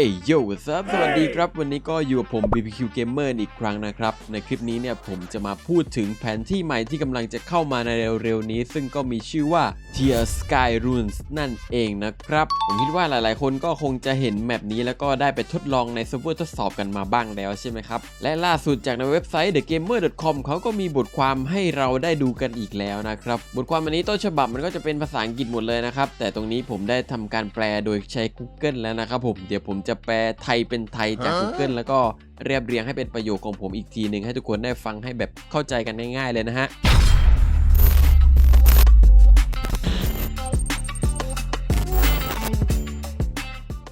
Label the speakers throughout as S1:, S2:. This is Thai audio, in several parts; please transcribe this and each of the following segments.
S1: เอ้ยโย่ครับสวัสดีครับ วันนี้ก็อยู่กับผม BBQ Gamer อีกครั้งนะครับ ในคลิปนี้เนี่ยผมจะมาพูดถึงแผนที่ใหม่ที่กำลังจะเข้ามาในเร็วๆนี้ ซึ่งก็มีชื่อว่า Tier Sky Runes นั่นเองนะครับ ผมคิดว่าหลายๆ คนก็คงจะเห็นแมปนี้แล้วก็ได้ไปทดลองในเซิร์ฟเวอร์ทดสอบกันมาบ้างแล้วใช่ไหมครับ และล่าสุดจากในเว็บไซต์ thegamer.com เขาก็มีบทความให้เราได้ดูกันอีกแล้วนะครับ บทความอันนี้ต้นฉบับมันก็จะเป็นภาษาอังกฤษหมดเลยนะครับแต่ตรงนี้ผมได้ทำการแปลโดยใช้ Google แล้วนะครับผมเดี๋ยวผมจะแปลไทยเป็นไทยจาก Google แล้วก็เรียบเรียงให้เป็นประโยคของผมอีกทีหนึ่งให้ทุกคนได้ฟังให้แบบเข้าใจกันง่ายๆเลยนะฮะ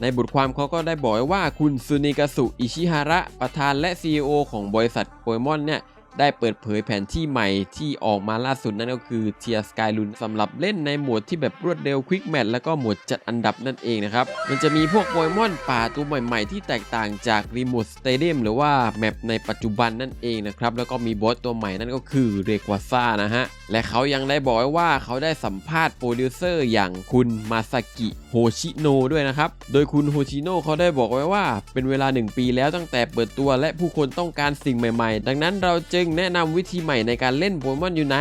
S1: ในบทความเขาก็ได้บอกไว้ว่าคุณซูนิกาสุอิชิฮาระ ประธานและ CEO ของบริษัทโปเกมอนเนี่ย ได้เปิดเผยแผนที่ใหม่ที่ออกมาล่าสุดนั่นก็คือเทียสกายลุนสำหรับเล่นในโหมดที่แบบรวดเร็วควิกแมทแล้วก็โหมดจัดอันดับนั่นเองนะครับ มันจะมีพวกโปเกมอนป่าตัวใหม่ๆ ที่แตกต่างจากรีโมทสเตเดียมหรือว่าแมปในปัจจุบันนั่นเองนะครับ แล้วก็มีบอสตัวใหม่นั่นก็คือเรกวาซ่านะฮะ และเขายังได้บอกไว้ว่าเขาได้สัมภาษณ์โปรดิวเซอร์อย่างคุณมาซากิโฮชิโนด้วยนะครับ โดยคุณโฮชิโนเขาได้บอกไว้ว่าเป็นเวลา 1 ปีแล้วตั้งแต่เปิดตัวและผู้คนต้องการสิ่งใหม่ ๆ ดังนั้นเราจึงแนะนำวิธีใหม่ในการเล่นโปเกมอนอยู่ใน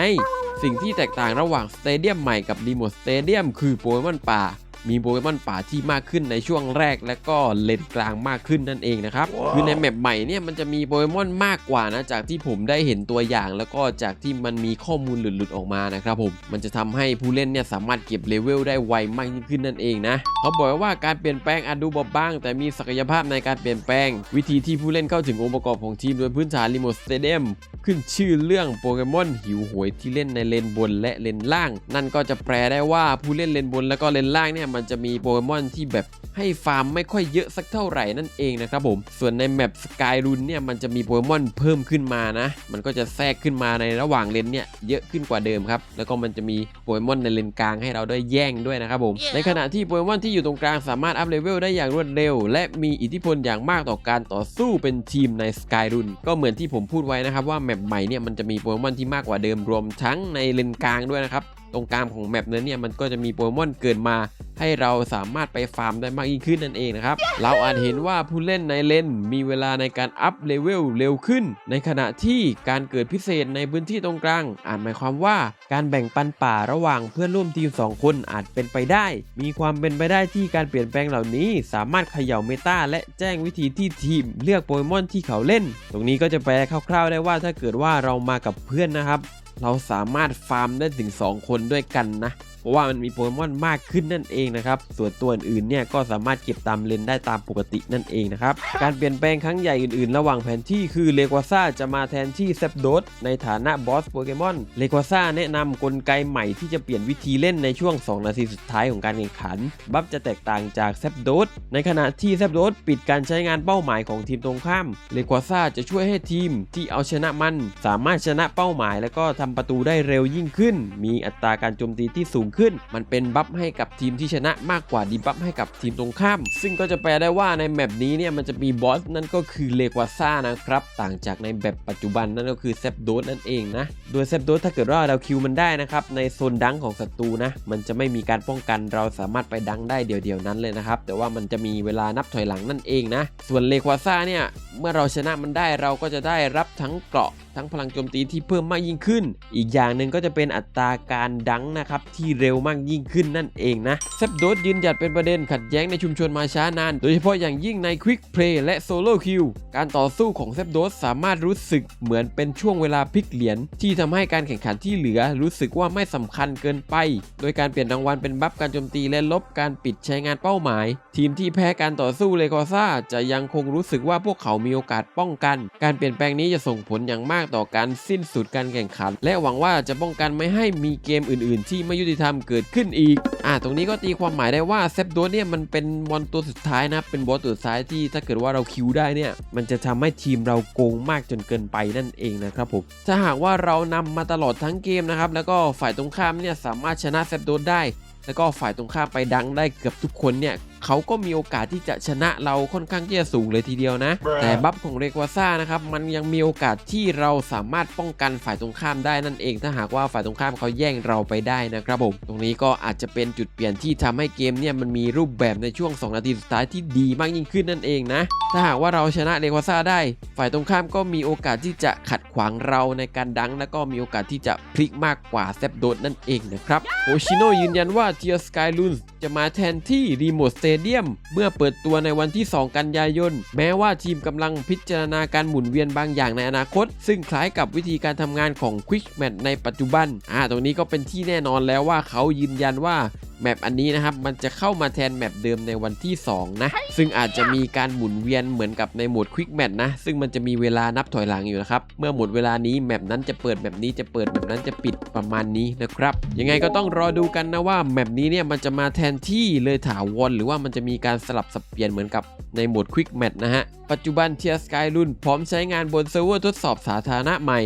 S1: สิ่งที่แตกต่างระหว่างสเตเดียมใหม่กับรีโมทสเตเดียมคือโปเกมอนป่า มีโปเกมอนป่าที่มากขึ้นในช่วงแรก และก็เลนกลางมากขึ้นนั่นเองนะครับคือในแมปใหม่เนี่ยมันจะมีโปเกมอนมากกว่านะจากที่ผมได้เห็นตัวอย่าง แล้วก็จากที่มันมีข้อมูลหลุดๆออกมานะครับผมมันจะทำให้ผู้เล่นเนี่ยสามารถเก็บเลเวลได้ไวมากยิ่งขึ้นนั่นเองนะเขาบอกไว้ว่าการเปลี่ยนแปลงอาจดูเบาบ้าง แต่มีศักยภาพในการเปลี่ยนแปลง วิธีที่ผู้เล่นเข้าถึงองค์ประกอบของทีมโดยพื้นฐานรีโมทสเตเดียมขึ้นชื่อเรื่องโปเกมอนหิวโหวยที่เล่นในเลนบนและเลนล่าง นั่นก็จะแปลได้ว่าผู้เล่นเลนบนแล้วก็เลนล่างเนี่ยมันจะมีโปเกมอนที่แบบให้ฟาร์มไม่ค่อยเยอะสักเท่าไหร่นั่นเองนะครับผม ส่วนในแมปสกายรุนเนี่ยมันจะมีโปเกมอนเพิ่มขึ้นมานะ มันก็จะแทรกขึ้นมาในระหว่างเลนเนี่ยเยอะขึ้นกว่าเดิมครับ แล้วก็มันจะมีโปเกมอนในเลนกลางให้เราได้แย่งด้วยนะครับผม ในขณะที่โปเกมอนที่อยู่ตรงกลางสามารถอัพเลเวลได้อย่างรวดเร็ว และมีอิทธิพลอย่างมากต่อการต่อสู้เป็นทีมในสกายรุนก็เหมือนที่ผมพูดไว้นะครับว่าแมปใหม่เนี่ยมันจะมีโปเกมอนที่มากกว่าเดิมรวมทั้งในเลนกลางด้วยนะครับ ตรงกลางของแมปนั้นเนี่ยมันก็จะมีโปเกมอนเกิดมา ให้เราสามารถไปฟาร์มได้มากยิ่งขึ้นนั่นเองนะครับ เราอาจเห็นว่าผู้เล่นในเลนมีเวลาในการอัพเลเวลเร็วขึ้น ในขณะที่การเกิดพิเศษในพื้นที่ตรงกลาง อาจหมายความว่าการแบ่งปันป่าระหว่างเพื่อนร่วมทีม 2 คนอาจเป็นไปได้ มีความเป็นไปได้ที่การเปลี่ยนแปลงเหล่านี้ สามารถเขย่าเมตาและแจ้งวิธีที่ทีมเลือกโปเกมอนที่เขาเล่น ตรงนี้ก็จะแปลคร่าวๆได้ว่าถ้าเกิดว่าเรามากับเพื่อนนะครับ เราสามารถฟาร์มได้ถึง 2 คนด้วยกันนะ ราะว่ามันมีโปเกมอนมากขึ้นนั่นเองนะครับ ส่วนตัวอื่นๆเนี่ยก็สามารถเก็บตามเลนได้ตามปกตินั่นเองนะครับ การเปลี่ยนแปลงครั้งใหญ่อื่นๆ ระหว่างแผนที่คือเลกวาซ่าจะมาแทนที่เซปโดสในฐานะบอสโปเกมอนเลกวาซ่าแนะนำกลไกใหม่ที่จะเปลี่ยนวิธีเล่นในช่วง 2 นาทีสุดท้ายของการแข่งขัน บัฟจะแตกต่างจากเซปโดสในขณะที่เซปโดสปิดการใช้งานเป้าหมายของทีมตรงข้ามเลกวาซ่าจะช่วยให้ทีมที่เอาชนะมัน สามารถชนะเป้าหมาย แล้วก็ทำประตูได้เร็วยิ่งขึ้น มีอัตราการโจมตีที่สูงขึ้น มันเป็นบัฟให้กับทีมที่ชนะมากกว่าดีบัฟให้กับทีมตรงข้าม ซึ่งก็จะแปลได้ว่าในแมปนี้เนี่ยมันจะมีบอสนั่นก็คือเลกวาซ่านะครับ ต่างจากในแบบปัจจุบันนั่นก็คือเซปโดสนั่นเองนะ โดยเซปโดสถ้าเกิดว่าเราคิวมันได้นะครับ ในโซนดังของศัตรูนะ มันจะไม่มีการป้องกันเราสามารถไปดังได้เดียวๆนั้นเลยนะครับ แต่ว่ามันจะมีเวลานับถอยหลังนั่นเองนะ ส่วนเลกวาซ่าเนี่ย เมื่อเราชนะมันได้เราก็จะได้รับทั้งเกราะ ทั้งพลังโจมตีที่เพิ่มมากยิ่งขึ้น อีกอย่างหนึ่งก็จะเป็นอัตราการดังนะครับที่เร็วมากยิ่งขึ้นนั่นเองนะเซปโดสยืนหยัดเป็นประเด็นขัดแย้งในชุมชนมาช้านาน โดยเฉพาะอย่างยิ่งในควิกเพลย์และโซโล่คิวการต่อสู้ของเซปโดสสามารถรู้สึกเหมือนเป็นช่วงเวลาพลิกเหรียญที่ทำให้การแข่งขันที่เหลือรู้สึกว่าไม่สำคัญเกินไป โดยการเปลี่ยนรางวัลเป็นบัฟการโจมตีและลบการปิดใช้งานเป้าหมาย ทีมที่แพ้การต่อสู้เลกอซ่าจะยังคงรู้สึกว่าพวกเขามีโอกาสป้องกัน การเปลี่ยนแปลงนี้จะส่งผลอย่างมากต่อการสิ้นสุดการแข่งขัน และหวังว่าจะป้องกันไม่ให้มีเกมอื่น ๆ ที่ไม่ยุติธรรมเกิดขึ้นอีกอ่าตรงนี้ก็ตีความหมายได้ว่าเซฟโดเนี่ยมันเป็นมอนตัวสุดท้ายนะเป็นบอสตัวสุดท้ายที่ถ้าเกิดว่าเราคิวได้เนี่ยมันจะทำให้ทีมเราโกงมากจนเกินไปนั่นเองนะครับผมถ้าหากว่าเรานำมาตลอดทั้งเกมนะครับแล้วก็ฝ่ายตรงข้ามเนี่ยสามารถชนะเซฟโดได้ แล้วก็ฝ่ายตรงข้ามไปดังได้เกือบทุกคนเนี่ย เขาก็มีโอกาสที่จะชนะเราค่อนข้างที่จะสูงเลยทีเดียวนะ แต่บัฟของเรกวาซ่านะครับมันยังมีโอกาสที่เราสามารถป้องกันฝ่ายตรงข้ามได้นั่นเอง ถ้าหากว่าฝ่ายตรงข้ามเขาแย่งเราไปได้นะครับผมตรงนี้ก็อาจจะเป็นจุดเปลี่ยนที่ทำให้เกมเนี่ยมันมีรูปแบบในช่วง 2 นาทีสุดท้ายที่ดีมากยิ่งขึ้นนั่นเองนะ ถ้าหากว่าเราชนะเรกวาซ่าได้ ฝ่ายตรงข้ามก็มีโอกาสที่จะขัดขวางเราในการดัง และก็มีโอกาสที่จะพลิกมากกว่าเซฟโดดนั่นเองนะครับโอชิโนยืนยันว่าเทียสกายลุนจะมาแทนที่รีโมทสเตเดียมเมื่อเปิดตัวในวันที่ 2 กันยายน แม้ว่าทีมกำลังพิจารณาการหมุนเวียนบางอย่างในอนาคต ซึ่งคล้ายกับวิธีการทำงานของ Quick Match ในปัจจุบัน อ่า ตรงนี้ก็เป็นที่แน่นอนแล้วว่าเขายืนยันว่า แมปอันนี้นะครับ มันจะเข้ามาแทนแมปเดิมในวันที่ 2 นะ ซึ่งอาจจะมีการหมุนเวียนเหมือนกับในโหมด Quick Match นะ ซึ่งมันจะมีเวลานับถอยหลังอยู่นะครับ เมื่อหมดเวลานี้แมปนั้นจะเปิดแบบนี้จะเปิดแบบนั้นจะปิดประมาณนี้นะครับ ยังไงก็ต้องรอดูกันนะว่าแมปนี้เนี่ยมันจะมาแทนที่เลยถาวรหรือว่ามันจะมีการสลับสับเปลี่ยนเหมือนกับในโหมด Quick Match นะฮะ ปัจจุบันเทียสกายรุ่นพร้อมใช้งานบนเซิร์ฟเวอร์ทดสอบสาธารณะใหม่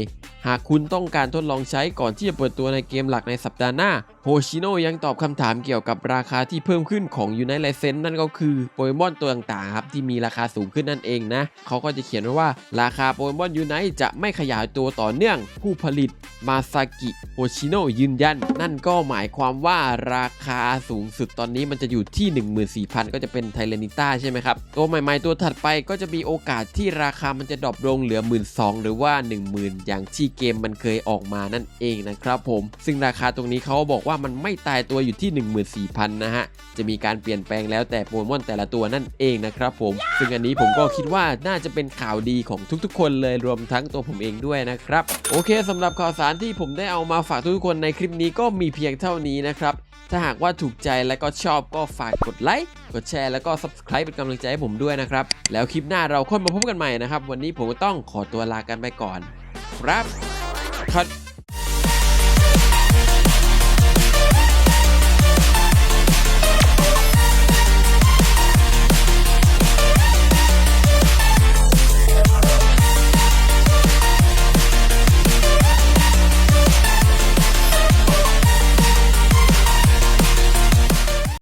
S1: หากคุณต้องการทดลองใช้ก่อนที่จะเปิดตัวในเกมหลักในสัปดาห์หน้า โฮชิโนยังตอบคำถามเกี่ยวกับราคาที่เพิ่มขึ้นของ Unite License นั่นก็คือโปเกมอนตัวต่างๆครับที่มีราคาสูงขึ้นนั่นเองนะ เขาก็จะเขียนไว้ว่าราคาโปเกมอน Unite จะไม่ขยายตัวต่อเนื่อง ผู้ผลิตมาซากิโฮชิโนยืนยัน นั่นก็หมายความว่าราคาสูงสุดตอนนี้มันจะอยู่ที่ 14,000 ก็จะเป็นไทเลนิต้าใช่ไหมครับ ตัวใหม่ๆตัวถัดไปก็จะมีโอกาสที่ราคามันจะดรอปลงเหลือ 12,000 หรือว่า 10,000 อย่างที่เกมมันเคยออกมานั่นเองนะครับผม ซึ่งราคาตรงนี้เขาบอกว่ามันไม่ตายตัวอยู่ที่ 14,000 นะฮะ จะมีการเปลี่ยนแปลงแล้วแต่โปเกมอนแต่ละตัวนั่นเองนะครับผม ซึ่งอันนี้ผมก็คิดว่าน่าจะเป็นข่าวดีของทุกๆ คนเลยรวมทั้งตัวผมเองด้วยนะครับ โอเคสำหรับข่าวสารที่ผมได้เอามาฝากทุกๆคนในคลิปนี้ก็มีเพียงเท่านี้นะครับถ้าหากว่าถูกใจและก็ชอบก็ฝากกดไลค์ กดแชร์แล้วก็ subscribe เป็นกำลังใจให้ผมด้วยนะครับ แล้วคลิปหน้าเราค่อยมาพบกันใหม่นะครับ วันนี้ผมต้องขอตัวลากันไปก่อน ครับคัด